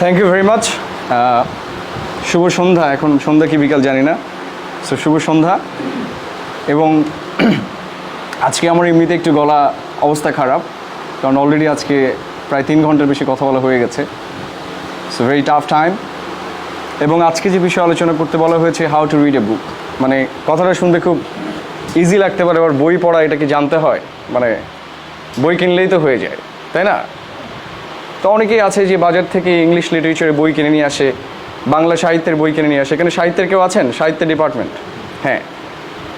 Thank you very much শুভ সন্ধ্যা, এখন সন্ধ্যা কি বিকাল জানি না। সো শুভ সন্ধ্যা। এবং আজকে আমার এমনিতে একটু গলা অবস্থা খারাপ, কারণ অলরেডি আজকে প্রায় তিন ঘণ্টার বেশি কথা বলা হয়ে গেছে। সো ভেরি টাফ টাইম এবং আজকে যে বিষয়ে আলোচনা করতে বলা হয়েছে how to read a book মানে কথাটা শুনতে খুব ইজি লাগতে পারে, আবার বই পড়া এটা কি জানতে হয়। মানে বই কিনলেই তো হয়ে যায়, তাই না? তো অনেকেই আছে যে বাজার থেকে ইংলিশ লিটারেচারের বই কিনে নিয়ে আসে, বাংলা সাহিত্যের বই কিনে নিয়ে আসে। এখানে সাহিত্যের কেউ আছেন? সাহিত্যের ডিপার্টমেন্ট হ্যাঁ।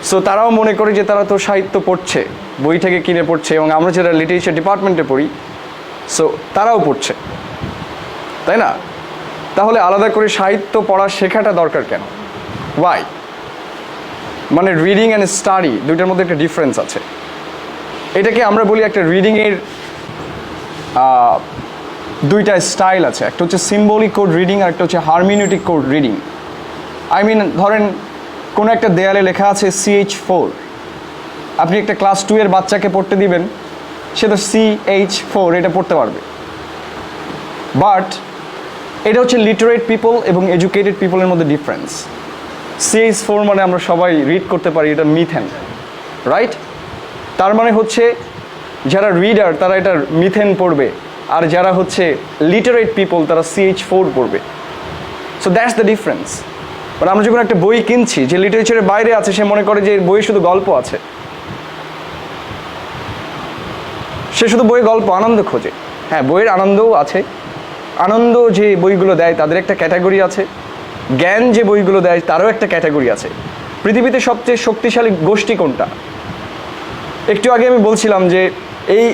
সো তারাও মনে করে যে তারা তো সাহিত্য পড়ছে, বই থেকে কিনে পড়ছে এবং আমরা যারা লিটারেচার ডিপার্টমেন্টে পড়ি সো তারাও পড়ছে। তাই না? তাহলে আলাদা করে সাহিত্য পড়া শেখাটা দরকার কেন? ওয়াই মানে রিডিং অ্যান্ড স্টাডি দুইটার মধ্যে একটা ডিফারেন্স আছে। এটাকে আমরা বলি একটা রিডিংয়ের দুইটা স্টাইল আছে, একটা হচ্ছে সিম্বলিক কোড রিডিং আর একটা হচ্ছে hermeneutic code reading I mean ধরেন, কোনো একটা দেয়ালে লেখা আছে সিএইচ ফোর আপনি একটা ক্লাস টু এর বাচ্চাকে পড়তে দিবেন, সে তো সি এইচ ফোর এটা পড়তে পারবে। বাট এটা হচ্ছে লিটারেট পিপল এবং এডুকেটেড পিপলের মধ্যে ডিফারেন্স সিএইচ ফোর মানে আমরা সবাই রিড করতে পারি, এটা মিথেন রাইট তার মানে হচ্ছে, যারা রিডার তারা এটা মিথেন পড়বে। আর যারা হচ্ছে লিটারেট পিপল তারা সিএইচ ফোর পড়বে। সো দ্যাটস দ্য ডিফারেন্স মানে আমরা যখন একটা বই কিনছি, যে লিটারেচারের বাইরে আছে, সে মনে করে যে বইয়ে শুধু গল্প আছে। সে শুধু বইয়ে গল্প, আনন্দ খোঁজে। হ্যাঁ বইয়ের আনন্দও আছে। আনন্দ যে বইগুলো দেয়, তাদের একটা ক্যাটাগরি আছে। জ্ঞান যে বইগুলো দেয়, তারও একটা ক্যাটাগরি আছে। পৃথিবীতে সবচেয়ে শক্তিশালী গোষ্ঠী কোনটা? একটু আগে আমি বলছিলাম যে এই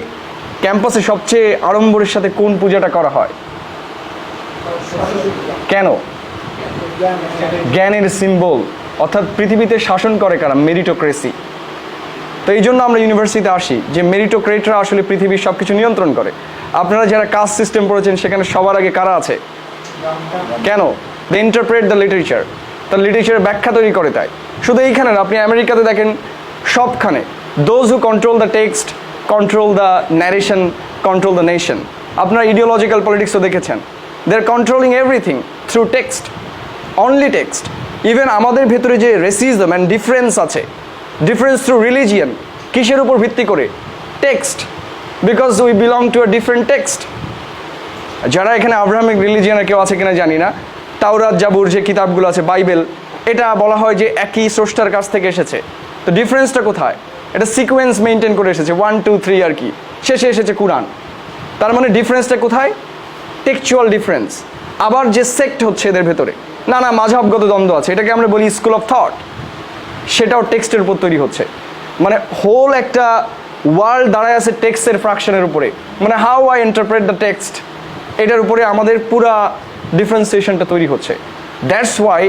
ক্যাম্পাসে সবচেয়ে আড়ম্বরের সাথে কোন পূজাটা করা হয়? কেন? জ্ঞানের সিম্বল অর্থাৎ পৃথিবীতে শাসন করে কারা? মেরিটোক্রেসি তো এই জন্য আমরা ইউনিভার্সিটিতে আসি যে মেরিটোক্রেটরা আসলে পৃথিবীর সব কিছু নিয়ন্ত্রণ করে। আপনারা যারা কাস্ট সিস্টেম পড়েছেন, সেখানে সবার আগে কারা আছে? কেন? দে ইন্টারপ্রেট দ্য লিটারেচার তার লিটারেচারের ব্যাখ্যা তৈরি করে তাই। শুধু এইখানে আপনি আমেরিকাতে দেখেন, সবখানে। Those who control the text control the narration control the nation আপনারা ইডিওলজিক্যাল পলিটিক্সও দেখেছেন। They are controlling everything through text only text even আমাদের ভেতরে যে রেসিজম অ্যান্ড ডিফারেন্স আছে ডিফারেন্স থ্রু রিলিজিয়ান কিসের উপর ভিত্তি করে? Text because we belong to a different text যারা এখানে আব্রাহামিক রিলিজিয়ানের কেউ আছে কিনা জানি না, তাওরাত, জাবুর যে কিতাবগুলো আছে, বাইবেল, এটা বলা হয় যে একই স্রষ্টার কাছ থেকে এসেছে। তো ডিফারেন্সটা কোথায়? এটা সিকোয়েন্স মেনটেন করে এসেছে ওয়ান টু থ্রি আর কি। শেষে এসেছে কোরআন তার মানে ডিফারেন্সটা কোথায়? টেকচুয়াল ডিফারেন্স আবার যে সেক্ট হচ্ছে এদের ভেতরে। না না, মাঝাবগত দ্বন্দ্ব আছে। এটাকে আমরা বলি স্কুল অফ থট সেটাও টেক্সটের উপর তৈরি হচ্ছে। মানে হোল একটা ওয়ার্ল্ড দাঁড়ায় আছে টেক্সটের ফ্রাকশনের উপরে। মানে how I interpret the text এটার উপরে আমাদের পুরা ডিফারেন্সিয়েশনটা তৈরি হচ্ছে। দ্যাটস ওয়াই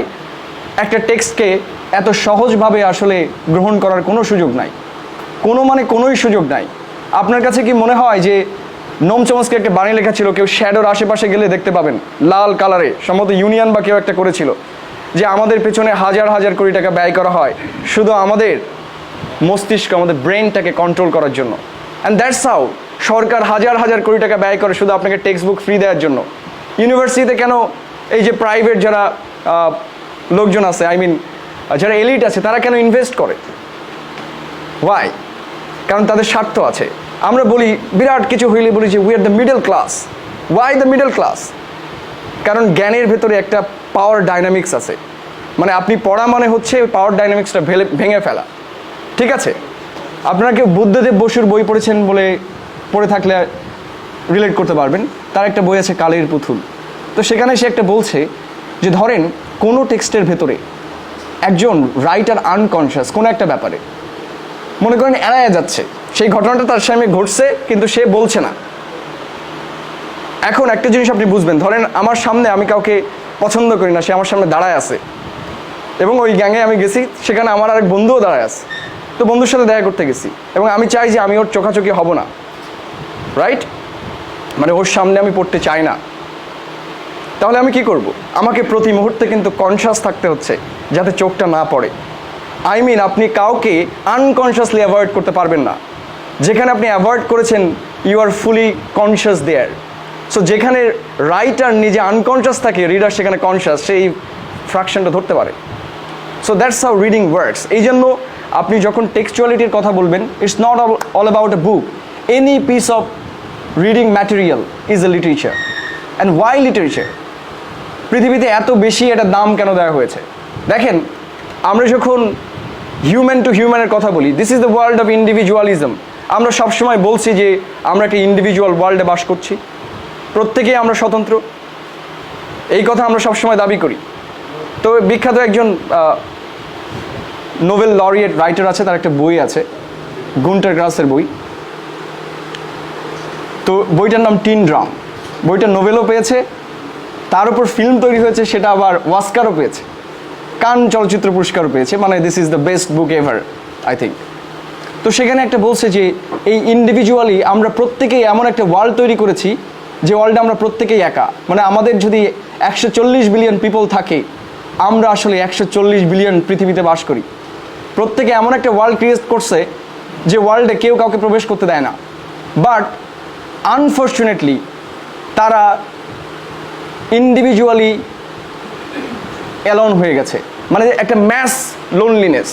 একটা টেক্সটকে এত সহজভাবে আসলে গ্রহণ করার কোনো সুযোগ নাই। কোনো মানে কোনোই সুযোগ নাই। আপনার কাছে কি মনে হয় যে নোম চমস্কে একটা বাণী লেখা ছিল, কেউ শ্যাডোর আশেপাশে গেলে দেখতে পাবেন, লাল কালারে, সম্ভবত ইউনিয়ন বা কেউ একটা করেছিল, যে আমাদের পেছনে হাজার হাজার কোটি টাকা ব্যয় করা হয় শুধু আমাদের মস্তিষ্ক, আমাদের ব্রেনটাকে কন্ট্রোল করার জন্য। অ্যান্ড দ্যাটস হাউ সরকার হাজার হাজার কোটি টাকা ব্যয় করে শুধু আপনাকে টেক্সট বুক ফ্রি দেওয়ার জন্য। ইউনিভার্সিটিতে কেন এই যে প্রাইভেট যারা লোকজন আছে আই মিন যারা এলিট আছে, তারা কেন ইনভেস্ট করে? ওয়াই কারণ তাদের স্বার্থ আছে। আমরা বলি, বিরাট কিছু হইলে বলি যে we are the middle class why the middle class কারণ জ্ঞানের ভেতরে একটা পাওয়ার ডাইনামিক্স আছে। মানে আপনি পড়া মানে হচ্ছে পাওয়ার ডাইনামিক্সটা ভেঙে ফেলা। ঠিক আছে? আপনারা কেউ বুদ্ধদেব বসুর বই পড়েছেন বলে পড়ে থাকলে রিলেট করতে পারবেন। তার একটা বই আছে, কালের পুতুল। তো সেখানে সে একটা বলছে যে, ধরেন, কোনো টেক্সটের ভেতরে একজন রাইটার আনকনশিয়াস কোনো একটা ব্যাপারে মনে করেন এড়ায় যাচ্ছে। সেই ঘটনাটা তার সামনে ঘটছে, কিন্তু সে বলছে না। এখন একটা জিনিস আপনি বুঝবেন, ধরেন আমার সামনে আমি কাউকে পছন্দ করি না, সে আমার সামনে দাঁড়ায় আছে। এবং ওই গ্যাংয়ে আমি গেছি, সেখানে আমার আরেক বন্ধুও দাঁড়ায় আছে। তো বন্ধুর সাথে দেখা করতে গেছি, এবং আমি চাই যে আমি ওর চোখাচোখি হব না। রাইট মানে ওর সামনে আমি পড়তে চাই না। তাহলে আমি কি করব? আমাকে প্রতি মুহূর্তে কিন্তু কনসাস থাকতে হচ্ছে, যাতে চোখটা না পড়ে। আই মিন আপনি কাউকে আনকনশিয়াসলি অ্যাভয়েড করতে পারবেন না। যেখানে আপনি অ্যাভয়েড করেছেন you are fully conscious there so যেখানে রাইটার নিজে আনকনসিয়াস থাকে রিডার সেখানে কনসিয়াস সেই ফ্র্যাকশনটা ধরতে পারে। So that's how reading words এই জন্য আপনি যখন টেক্সচুয়ালিটির কথা বলবেন it's not all about a book any piece of reading material is a literature and why literature পৃথিবীতে এত বেশি এটার দাম কেন দেওয়া হয়েছে? দেখেন, আমরা যখন হিউম্যান টু হিউম্যানের কথা বলি this is the world of individualism আমরা সবসময় বলছি যে, আমরা একটা ইন্ডিভিজুয়াল ওয়ার্ল্ডে বাস করছি। প্রত্যেকেই আমরা স্বতন্ত্র। এই কথা আমরা সবসময় দাবি করি। তো বিখ্যাত একজন নোবেল লরিয়েট রাইটার আছে, তার একটা বই আছে গুন্টার গ্রাসের বই। তো বইটার নাম টিন ড্রাম বইটা নোবেলও পেয়েছে, তার উপর ফিল্ম তৈরি হয়েছে, সেটা আবার ওয়াস্কারও পেয়েছে। কান চলচ্চিত্র পুরস্কার পেয়েছে। মানে this is the best book ever I think তো সেখানে একটা বলছে যে, এই ইন্ডিভিজুয়ালি আমরা প্রত্যেকেই এমন একটা ওয়ার্ল্ড তৈরি করেছি যে ওয়ার্ল্ডে আমরা প্রত্যেকেই একা। মানে আমাদের যদি একশো চল্লিশ বিলিয়ন পিপল থাকে, আমরা আসলে একশো চল্লিশ বিলিয়ন পৃথিবীতে বাস করি। প্রত্যেকে এমন একটা ওয়ার্ল্ড ক্রিয়েট করছে যে ওয়ার্ল্ডে কেউ কাউকে প্রবেশ করতে দেয় না। বাট আনফর্চুনেটলি তারা ইন্ডিভিজুয়ালি অ্যালন হয়ে গেছে। মানে একটা ম্যাস লোনলিনেস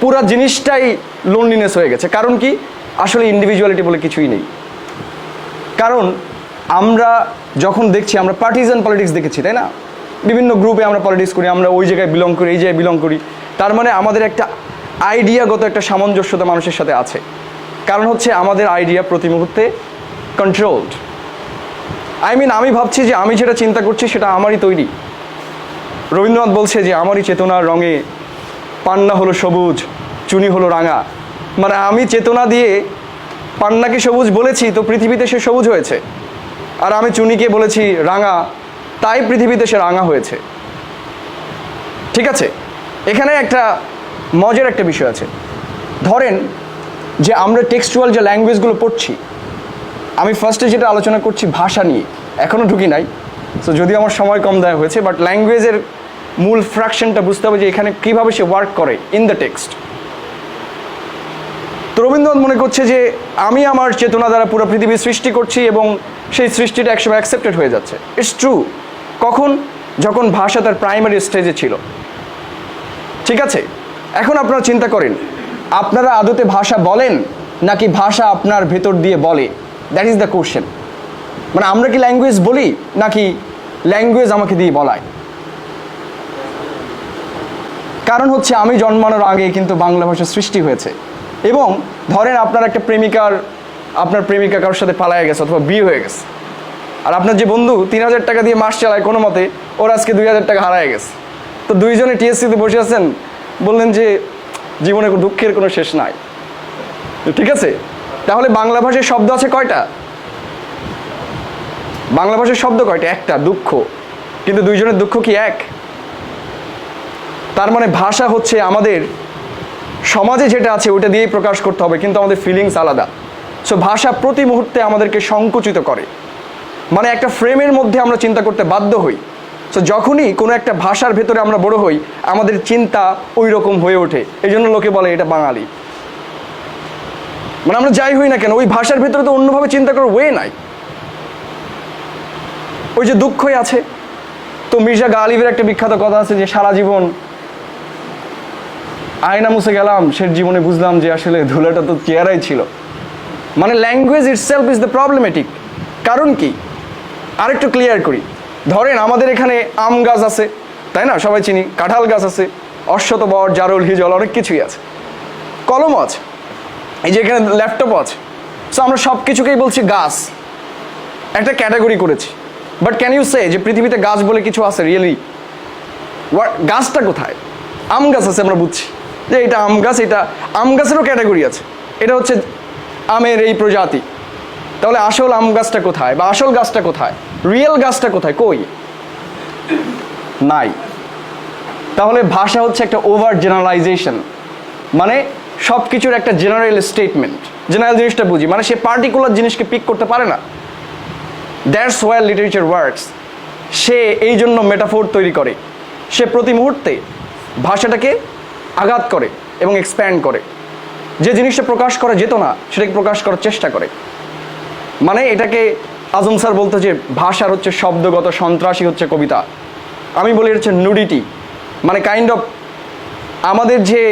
পুরো জিনিসটাই লোনলিনেস হয়ে গেছে। কারণ কি? আসলে ইন্ডিভিজুয়ালিটি বলে কিছুই নেই। কারণ আমরা যখন দেখছি, আমরা পার্টিজান পলিটিক্স দেখেছি, তাই না? বিভিন্ন গ্রুপে আমরা পলিটিক্স করি, আমরা ওই জায়গায় বিলং করি, এই জায়গায় বিলং করি। তার মানে আমাদের একটা আইডিয়াগত একটা সামঞ্জস্যতা মানুষের সাথে আছে। কারণ হচ্ছে আমাদের আইডিয়া প্রতি মুহূর্তে কন্ট্রোলড আই মিন আমি ভাবছি যে আমি যেটা চিন্তা করছি, সেটা আমারই তৈরি। রবীন্দ্রনাথ বলছে যে, আমারই চেতনার রঙে পান্না হলো সবুজ, চুনি হলো রাঙা। মানে আমি চেতনা দিয়ে পান্নাকে সবুজ বলেছি, তো পৃথিবীতে সে সবুজ হয়েছে। আর আমি চুনিকে বলেছি রাঙা, তাই পৃথিবীতে সে রাঙা হয়েছে। ঠিক আছে? এখানে একটা মজার একটা বিষয় আছে। ধরেন যে, আমরা টেক্সচুয়াল যে ল্যাঙ্গুয়েজগুলো পড়ছি, আমি ফার্স্টে যেটা আলোচনা করছি ভাষা নিয়ে এখনও ঢুকি নাই। সো যদিও আমার সময় কম দেওয়া হয়েছে বাট ল্যাঙ্গুয়েজের মূল ফ্র্যাকশনটা বুঝতে হবে যে এখানে কীভাবে সে ওয়ার্ক করে ইন দ্য টেক্সট তো রবীন্দ্রনাথ মনে করছে যে আমি আমার চেতনা দ্বারা পুরো পৃথিবী সৃষ্টি করছি এবং সেই সৃষ্টিটা একসময় অ্যাকসেপ্টেড হয়ে যাচ্ছে। ইটস ট্রু কখন? যখন ভাষা তার প্রাইমারি স্টেজে ছিল। ঠিক আছে? এখন আপনারা চিন্তা করেন, আপনারা আদতে ভাষা বলেন নাকি ভাষা আপনার ভেতর দিয়ে বলে? দ্যাট ইজ দ্য কোশ্চেন মানে আমরা কি ল্যাঙ্গুয়েজ বলি নাকি ল্যাঙ্গুয়েজ আমাকে দিয়ে বলায়? কারণ হচ্ছে আমি জন্মানোর আগে কিন্তু বাংলা ভাষা সৃষ্টি হয়েছে। এবং ধরেন আপনার একটা প্রেমিকার, আপনার প্রেমিকা কারোর সাথে পালায় গেছে অথবা বিয়ে হয়ে গেছে। আর আপনার যে বন্ধু তিন হাজার টাকা দিয়ে মাস চালায় কোনো মতে, ওর আজকে দুই হাজার টাকা হারায় গেছে। তো দুইজনে টিএসসিতে বসে আছেন, বললেন যে জীবনে দুঃখের কোনো শেষ নাই। ঠিক আছে? তাহলে বাংলা ভাষায় শব্দ আছে কয়টা? বাংলা ভাষার শব্দ কয়টা? একটা, দুঃখ। কিন্তু দুইজনের দুঃখ কি এক? তার মানে ভাষা হচ্ছে আমাদের সমাজে যেটা আছে ওটা দিয়েই প্রকাশ করতে হবে, কিন্তু আমাদের ফিলিংস আলাদা। সো ভাষা প্রতি মুহূর্তে আমাদেরকে সংকুচিত করে। মানে একটা ফ্রেমের মধ্যে আমরা চিন্তা করতে বাধ্য হই। সো যখনই কোনো একটা ভাষার ভেতরে আমরা বড় হই, আমাদের চিন্তা ওই রকম হয়ে ওঠে। এই জন্য লোকে বলে এটা বাঙালি। মানে আমরা যাই হই না কেন, ওই ভাষার ভেতরে তো অন্যভাবে চিন্তা করার ওয়ে নাই। ওই যে দুঃখই আছে। তো মির্জা গালিবের একটা বিখ্যাত কথা আছে যে, সারা জীবন আয়না মুছে গেলাম সে জীবনে বুঝলাম যে আসলে ধুলাটা তো চেয়ারাই ছিল। মানে language itself is the problematic কারণ কি? আরেকটু ক্লিয়ার করি। ধরেন আমাদের এখানে আম গাছ আছে, তাই না? সবাই চিনি। কাঁঠাল গাছ আছে অশ্বত বর জারল, হিজল, অনেক কিছুই আছে। কলম আছে। এই যে এখানে ল্যাপটপ আছে। সো আমরা সব কিছুকেই বলছি গাছ। একটা ক্যাটাগরি করেছি। বাট ক্যান ইউ সে যে পৃথিবীতে গাছ বলে কিছু আছে? রিয়েলি গাছটা কোথায়? আম গাছ আছে আমরা বুঝছি। যে এটা আম গাছ, এটা আম গাছেরও ক্যাটাগরি আছে। এটা হচ্ছে আমের এই প্রজাতি। তাহলে আসল আম গাছটা কোথায় বা আসল গাছটা কোথায়? রিয়েল গাছটা কোথায়? কই? নাই। তাহলে ভাষা হচ্ছে একটা ওভার জেনারেলাইজেশন মানে সব কিছুর একটা জেনারেল স্টেটমেন্ট জেনারেল জিনিসটা বুঝি। মানে সে পার্টিকুলার জিনিসকে পিক করতে পারে না। দ্যাটস ওয়ার লিটারেচার ওয়ার্কস সে এই জন্য মেটাফোর তৈরি করে। সে প্রতি মুহূর্তে ভাষাটাকে আঘাত করে এবং এক্সপ্যান্ড করে। যে জিনিসটা প্রকাশ করা যেত না, সেটাকে প্রকাশ করার চেষ্টা করে। মানে এটাকে আজম স্যার বলতো যে, ভাষার হচ্ছে শব্দগত সন্ত্রাসী হচ্ছে কবিতা। আমি বলি এটা হচ্ছে নুডিটি মানে কাইন্ড অফ আমাদের যে,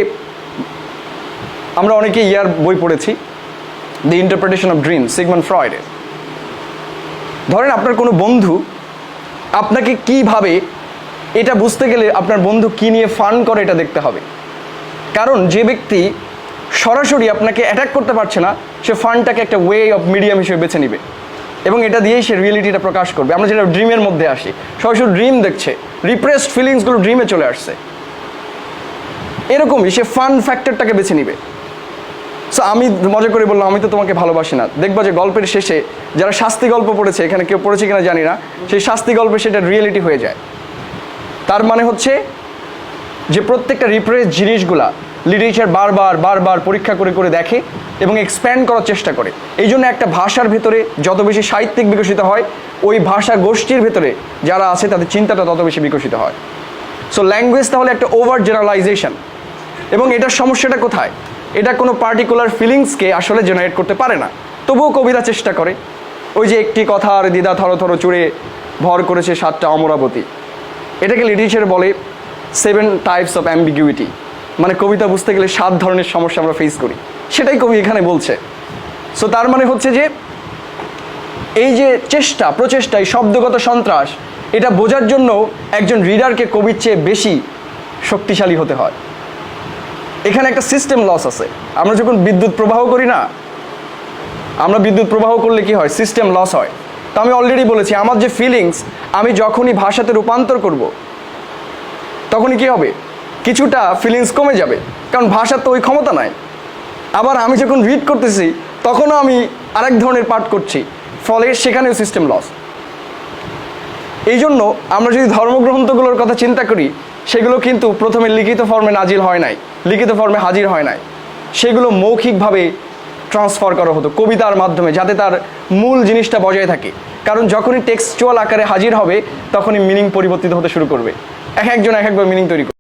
আমরা অনেকে ইয়ার বই পড়েছি the interpretation of dream Sigmund ফ্রয়েডের ধরেন আপনার কোনো বন্ধু আপনাকে কীভাবে, এটা বুঝতে গেলে আপনার বন্ধু কি নিয়ে ফান করে এটা দেখতে হবে? কারণ যে ব্যক্তি সরাসরি আপনাকে অ্যাটাক করতে পারছে না, সে ফান্ডটাকে একটা ওয়ে অফ মিডিয়াম হিসেবে বেছে নিবে। এবং এটা দিয়েই সে রিয়েলিটিটা প্রকাশ করবে। আমরা যেটা ড্রিমের মধ্যে আসি, সরাসরি ড্রিম দেখছে রিপ্রেসড ফিলিংসগুলো ড্রিমে চলে আসছে। এরকমই সে ফান ফ্যাক্টরটাকে বেছে নিবে। সো আমি মজা করে বললাম, আমি তো তোমাকে ভালোবাসি না। দেখবা যে গল্পের শেষে যারা শাস্তি গল্প পড়েছে, এখানে কেউ পড়েছে কিনা জানি না, সেই শাস্তি গল্পে সেটা রিয়েলিটি হয়ে যায়। তার মানে হচ্ছে যে প্রত্যেকটা রিপ্রেস জিনিসগুলা লিটারেচার বারবার বারবার পরীক্ষা করে করে দেখে এবং এক্সপ্যান্ড করার চেষ্টা করে। এই জন্য একটা ভাষার ভেতরে যত বেশি সাহিত্যিক বিকশিত হয়, ওই ভাষা গোষ্ঠীর ভেতরে যারা আছে, তাদের চিন্তাটা তত বেশি বিকশিত হয়। সো ল্যাঙ্গুয়েজ তাহলে একটা ওভার জেনারেলাইজেশন এবং এটার সমস্যাটা কোথায়? এটা কোনো পার্টিকুলার ফিলিংসকে আসলে জেনারেট করতে পারে না। তবুও কবিরা চেষ্টা করে। ওই যে একটি কথার দিদা থর থর চুড়ে ভর করেছে সাতটা অমরাবতী। এটাকে লিটারেচারে বলে সেভেন টাইপস অফ অ্যাম্বিগুইটি। মানে কবিতা বুঝতে গেলে সাত ধরনের সমস্যা আমরা ফেস করি। সেটাই কবি এখানে বলছে। সো তার মানে হচ্ছে যে, এই যে চেষ্টা, প্রচেষ্টা, এই শব্দগত সন্ত্রাস, এটা বোঝার জন্য একজন রিডারকে কবির চেয়ে বেশি শক্তিশালী হতে হয়। এখানে একটা সিস্টেম লস আছে। আমরা যখন বিদ্যুৎ প্রবাহ করি না, আমরা বিদ্যুৎ প্রবাহ করলে কি হয়? সিস্টেম লস হয়। তো আমি অলরেডি বলেছি, আমার যে ফিলিংস আমি যখনই ভাষাতে রূপান্তর করব তখনই কি হবে? কিছুটা ফিলিংস কমে যাবে, কারণ ভাষার তো ওই ক্ষমতা নাই। আবার আমি যখন রিড করতেছি, তখনও আমি আরেক ধরনের পাঠ করছি, ফলে সেখানেও সিস্টেম লস এই জন্য আমরা যদি ধর্মগ্রন্থগুলোর কথা চিন্তা করি, সেগুলো কিন্তু প্রথমে লিখিত ফর্মে নাজিল হয় নাই, লিখিত ফর্মে হাজির হয় নাই। সেগুলো মৌখিকভাবে ট্রান্সফার করা হতো, কবিতার মাধ্যমে, যাতে তার মূল জিনিসটা বজায় থাকে। কারণ যখনই টেক্সচুয়াল আকারে হাজির হবে, তখনই মিনিং পরিবর্তিত হতে শুরু করবে। এক একজন এক একবার মিনিং তৈরি করবে